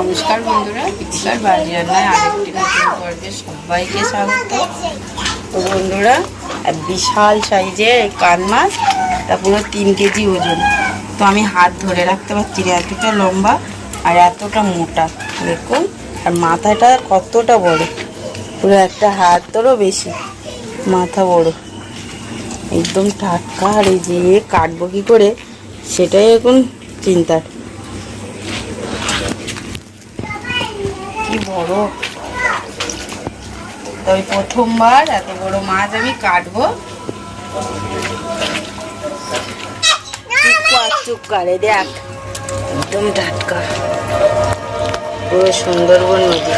নমস্কার বন্ধুরা পিৎকার বাড়ি রান্নায় আরেকটি নতুন পর্বে সবাইকে স্বাগত। তো বন্ধুরা বিশাল সাইজের কান মাছ তা পুরো তিন কেজি ওজন। তো আমি হাত ধরে রাখতে পারছি না, এতটা লম্বা আর এতটা মোটা, দেখুন। আর মাথাটা কতটা বড়? পুরো একটা হাতেরও বেশি, মাথা বড়। একদম টাটকা, আর এই যে কাটবো কী করে, সেটাই এখন চিন্তার। বড়। তবে প্রথমবার এত বড় মাছ আমি কাটবো। চুপ করে দেখ একদম টাটকা পুরো সুন্দরবন নদী।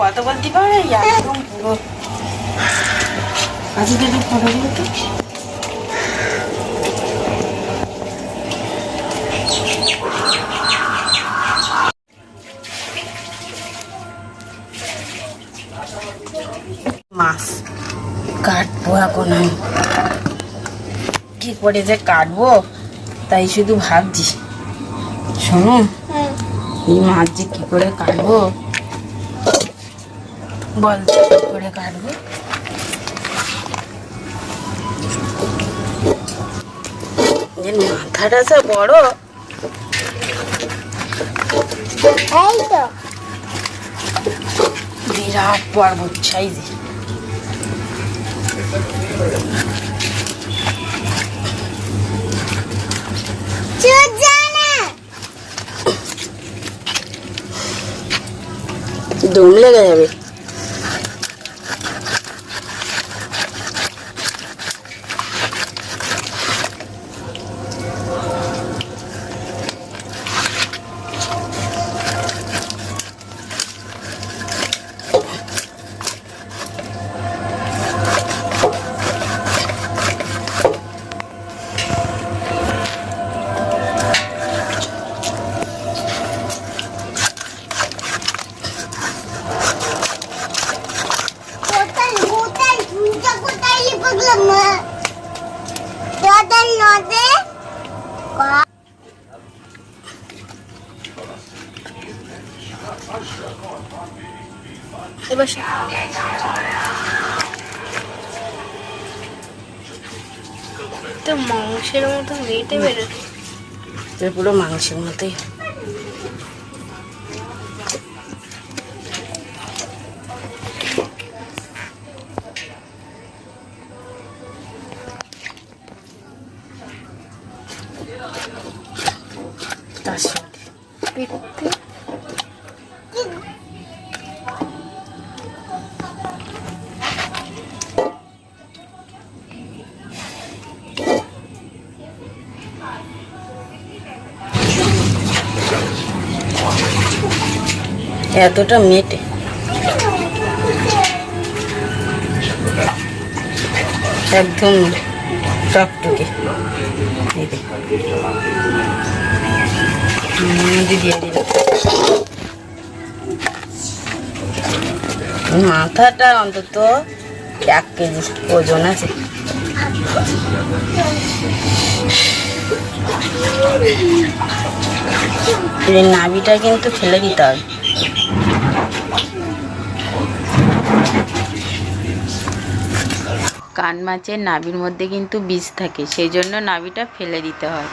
কথা বলতে পারে একদম পুরো। আচ্ছা দাদা ফটোগুলো মাছ। কাটবো এখন আমি। কি করে যে কাটবো? তাই শুধু ভাবছি। শোনো এই মাছ যে কি করে কাটবো? বল তো করে কাটবো? মাথাটা সে বড়। বিরাট পর্বত সাইজে। দম লেগে যাবে। এবার তো মাংসের মতো মেটে বেরোচ্ছে পুরো মাংসের মতোই। এতটা মেটে। একদম টকটকে। মাথাটা অন্তত এক কেজি ওজন আছে। নাভিটা কিন্তু ফেলে দিতে হবে। কান মাছের নাভির মধ্যে কিন্তু বীজ থাকে সেই জন্য নাভিটা ফেলে দিতে হয়।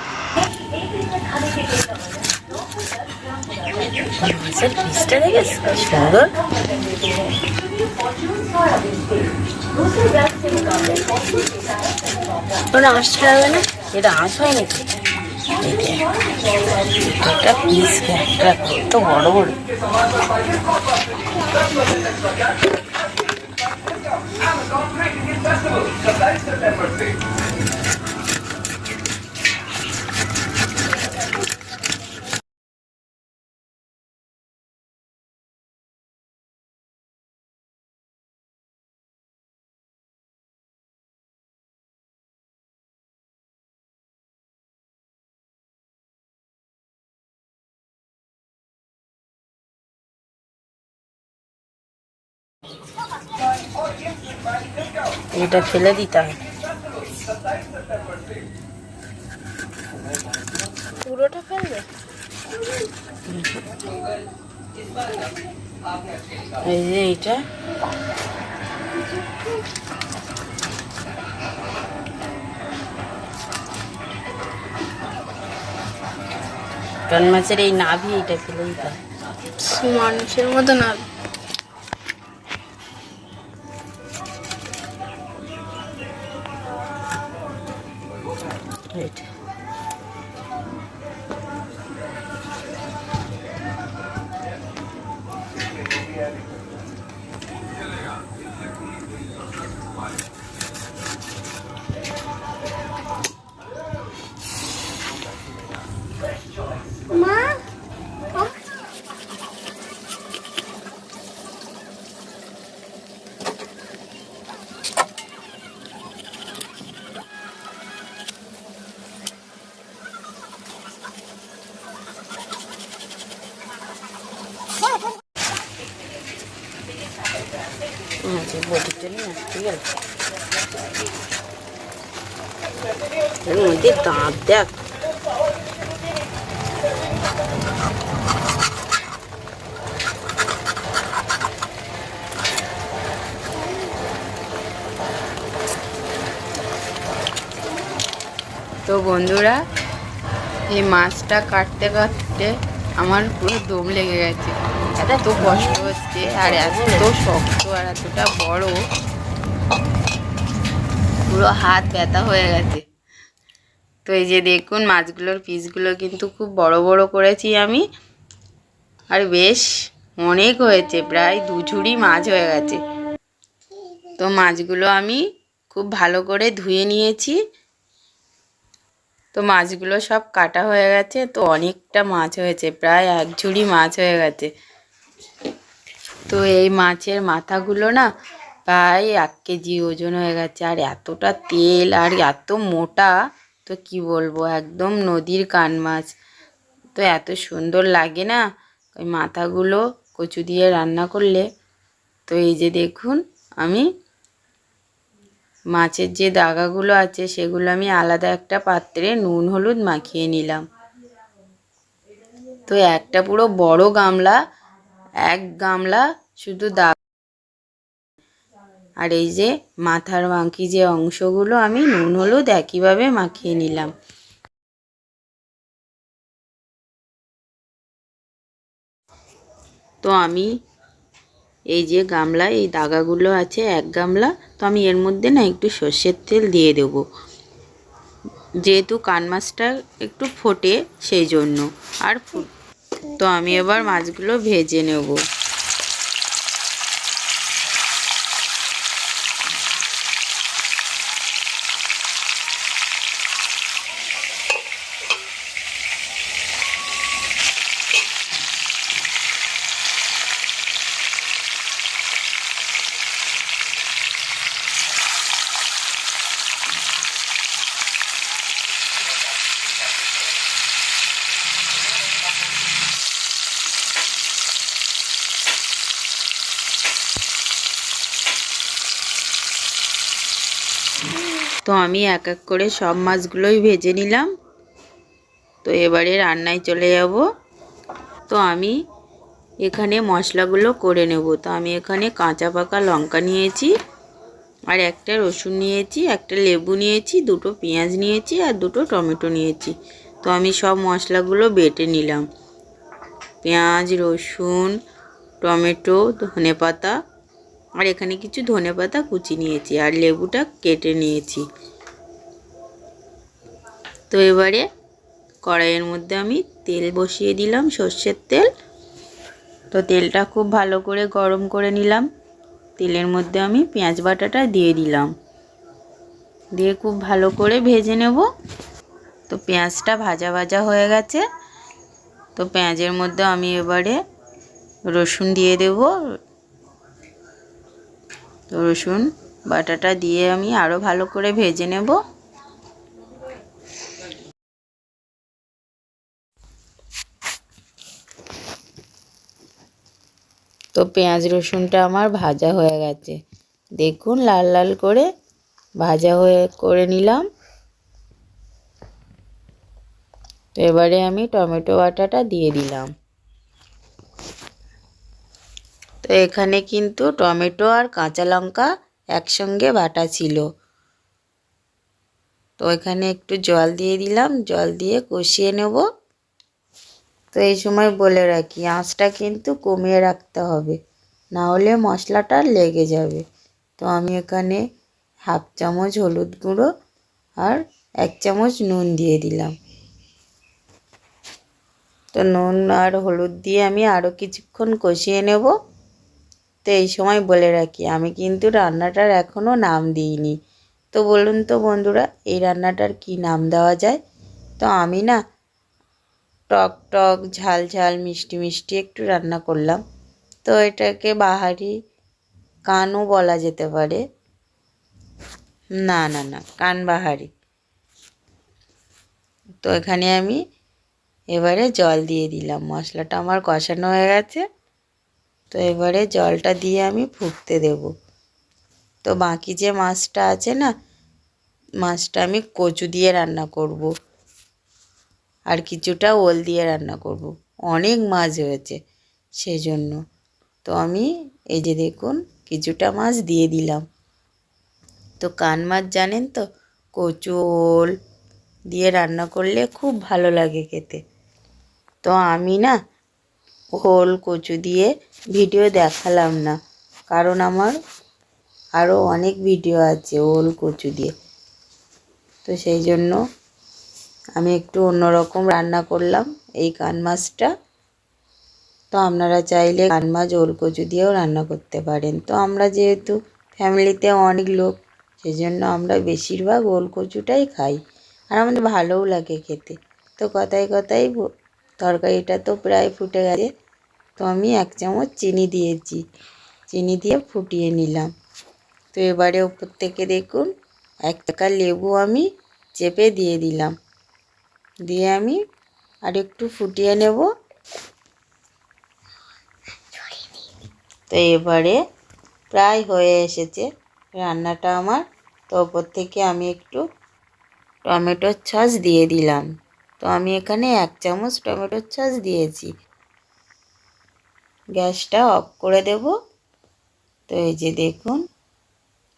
ওরা হবে না এটা আঁশ হয় নাকি এটা পিস একটা কত বড় বড়। এটা ফেলে দিতে হয়। পুরোটা ফেলবে? এই যে এইটা। কান মাছের এই নাভি এটা ফেলে দিতে হয়। মানুষের মতো না এইটা তো বন্ধুরা, এই মাছটা কাটতে কাটতে আমার পুরো দম লেগে গেছে। এত কষ্ট হচ্ছে আর এত শক্ত আর এতটা বড়। পুরো হাত ব্যথা হয়ে গেছে। তো এই যে দেখুন, মাছগুলোর পিসগুলো কিন্তু খুব বড় বড় করেছি আমি। আর বেশ অনেক হয়েছে, প্রায় দু ঝুড়ি মাছ হয়ে গেছে। তো মাছগুলো আমি খুব ভালো করে ধুয়ে নিয়েছি। তো মাছগুলো সব কাটা হয়ে গেছে, তো অনেকটা মাছ হয়েছে, প্রায় এক ঝুড়ি মাছ হয়ে গেছে। তো এই মাছের মাথাগুলো না প্রায় এক কেজি ওজন হয়ে গেছে। আর এতটা তেল আর এত মোটা, তো কি বলব, একদম নদীর কান মাছ তো এত সুন্দর লাগে না ওই মাথাগুলো কচু দিয়ে রান্না করলে? তো এই যে দেখুন, আমি মাছের যে দাগাগুলো আছে, সেগুলো আমি আলাদা একটা পাত্রে নুন, হলুদ মাখিয়ে নিলাম। তো একটা পুরো বড় গামলা, এক গামলা শুধু দাগ আর এই যে মাথার বাঁকি যে অংশগুলো, আমি নুন, হলুদ একইভাবে মাখিয়ে নিলাম। তো আমি এই যে গামলা, এই দাগাগুলো আছে এক গামলা, তো আমি এর মধ্যে না একটু সর্ষের তেল দিয়ে দেব। যেহেতু কান মাছটা একটু ফোটে, সেই জন্য। আর তো আমি এবার মাছগুলো ভেজে নেব। তো আমি এক এক করে সব মাছগুলোই ভেজে নিলাম। তো এবারে রান্নায় চলে যাব। তো আমি এখানে মশলাগুলো করে নেব। তো আমি এখানে কাঁচা পাকা লঙ্কা নিয়েছি আর একটা রসুন নিয়েছি, একটা লেবু নিয়েছি, দুটো পেঁয়াজ নিয়েছি আর দুটো টমেটো নিয়েছি। তো আমি সব মশলাগুলো বেটে নিলাম। পেঁয়াজ, রসুন, টমেটো ধনে পাতা আর এখানে কিছু ধনে পাতা কুচি নিয়েছি আর লেবুটা কেটে নিয়েছি। তো এবারে কড়াইয়ের মধ্যে আমি তেল বসিয়ে দিলাম, সর্ষের তেল। তো তেলটা খুব ভালো করে গরম করে নিলাম। তেলের মধ্যে আমি পেঁয়াজ বাটাটা দিয়ে দিলাম। দিয়ে খুব ভালো করে ভেজে নেব। তো পেঁয়াজটা ভাজা ভাজা হয়ে গেছে। তো পেঁয়াজের মধ্যে আমি এবারে রসুন দিয়ে দেব। তো রসুন বাটাটা দিয়ে আমি আরও ভালো করে ভেজে নেব। তো পেঁয়াজ রসুনটা আমার ভাজা হয়ে গেছে। দেখুন, লাল লাল করে ভাজা হয়ে, করে নিলাম। তো এবারে আমি টমেটো বাটাটা দিয়ে দিলাম। তো এখানে কিন্তু টমেটো আর কাঁচা লঙ্কা একসঙ্গে বাটা ছিল। তো এখানে একটু জল দিয়ে দিলাম। জল দিয়ে কষিয়ে নেব। তো এই সময় বলে রাখি, আঁচটা কিন্তু কমিয়ে রাখতে হবে। না হলে মশলাটা লেগে যাবে। তো আমি এখানে হাফ চামচ হলুদ গুঁড়ো আর এক চামচ নুন দিয়ে দিলাম। তো নুন আর হলুদ দিয়ে আমি আরও কিছুক্ষণ কষিয়ে নেব। তো এই সময় বলে রাখি, আমি কিন্তু রান্নাটার এখনও নাম দিইনি। তো বলুন তো বন্ধুরা, এই রান্নাটার কি নাম দেওয়া যায়? তো আমি না টক টক, ঝাল ঝাল, মিষ্টি মিষ্টি একটু রান্না করলাম। তো এটাকে বাহারি কানও বলা যেতে পারে। না না না, কান বাহারি। তো এখানে আমি এবারে জল দিয়ে দিলাম। মশলাটা আমার কষানো হয়ে গেছে। তো এবারে জলটা দিয়ে আমি ফুটতে দেব। তো বাকি যে মাছটা আছে না, মাছটা আমি কচু দিয়ে রান্না করব। আর কিছুটা ওল দিয়ে রান্না করব। অনেক মাছ হয়েছে সেজন্য। তো আমি এই যে দেখুন, কিছুটা মাছ দিয়ে দিলাম। তো কান মাছ জানেন তো, কচু, ওল দিয়ে রান্না করলে খুব ভালো লাগে খেতে। তো আমি না ওল, কচু দিয়ে ভিডিও দেখালাম না, কারণ আমার আরও অনেক ভিডিও আছে ওল, কচু দিয়ে। তো সেই জন্য আমি একটু অন্যরকম রান্না করলাম এই কান মাছটা। তো আপনারা চাইলে কান মাছ ওল কচু দিয়েও রান্না করতে পারেন। তো আমরা যেহেতু ফ্যামিলিতে অনেক লোক সেই জন্য আমরা বেশিরভাগ ওল কচুটাই খাই। আর আমাদের ভালোও লাগে খেতে। তো কথায় কথায় তরকারিটা তো প্রায় ফুটে গেছে। তো আমি এক চামচ চিনি দিয়েছি। চিনি দিয়ে ফুটিয়ে নিলাম। তো এবারে ওপর থেকে দেখুন এক টাকা লেবু আমি চেপে দিয়ে দিলাম। দিয়ে আমি আর একটু ফুটিয়ে নেব। তো এবারে প্রায় হয়ে এসেছে রান্নাটা আমার। তো ওপর থেকে আমি একটু টমেটোর সস দিয়ে দিলাম। তো আমি এখানে এক চামচ টমেটোর সস দিয়েছি। গ্যাসটা অফ করে দেব। তো এই যে দেখুন,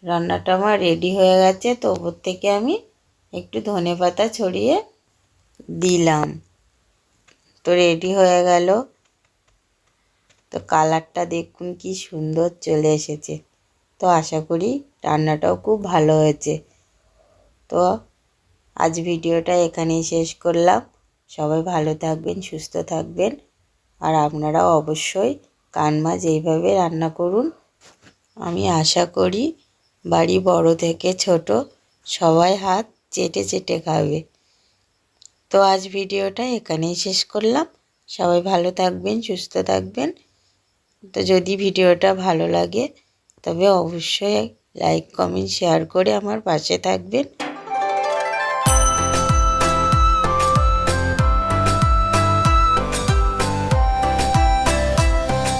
রান্নাটা আমার রেডি হয়ে গেছে। তো ওপর থেকে আমি একটু ধনে পাতা ছড়িয়ে দিলাম। তো রেডি হয়ে গেল। তো কালারটা দেখুন কি সুন্দর চলে এসেছে। তো আশা করি রান্নাটাও খুব ভালো হয়েছে। তো আজ ভিডিওটা এখানেই শেষ করলাম। সবাই ভালো থাকবেন, সুস্থ থাকবেন। আর আপনারাও অবশ্যই কান মাছ এইভাবে রান্না করুন। আমি আশা করি বাড়ি বড় থেকে ছোট সবাই হাত চেটে চেটে খাবে। তো আজ ভিডিওটা এখানেই শেষ করলাম। সবাই ভালো থাকবেন, সুস্থ থাকবেন। তো যদি ভিডিওটা ভালো লাগে, তবে অবশ্যই লাইক কমেন্ট শেয়ার করে আমার পাশে থাকবেন।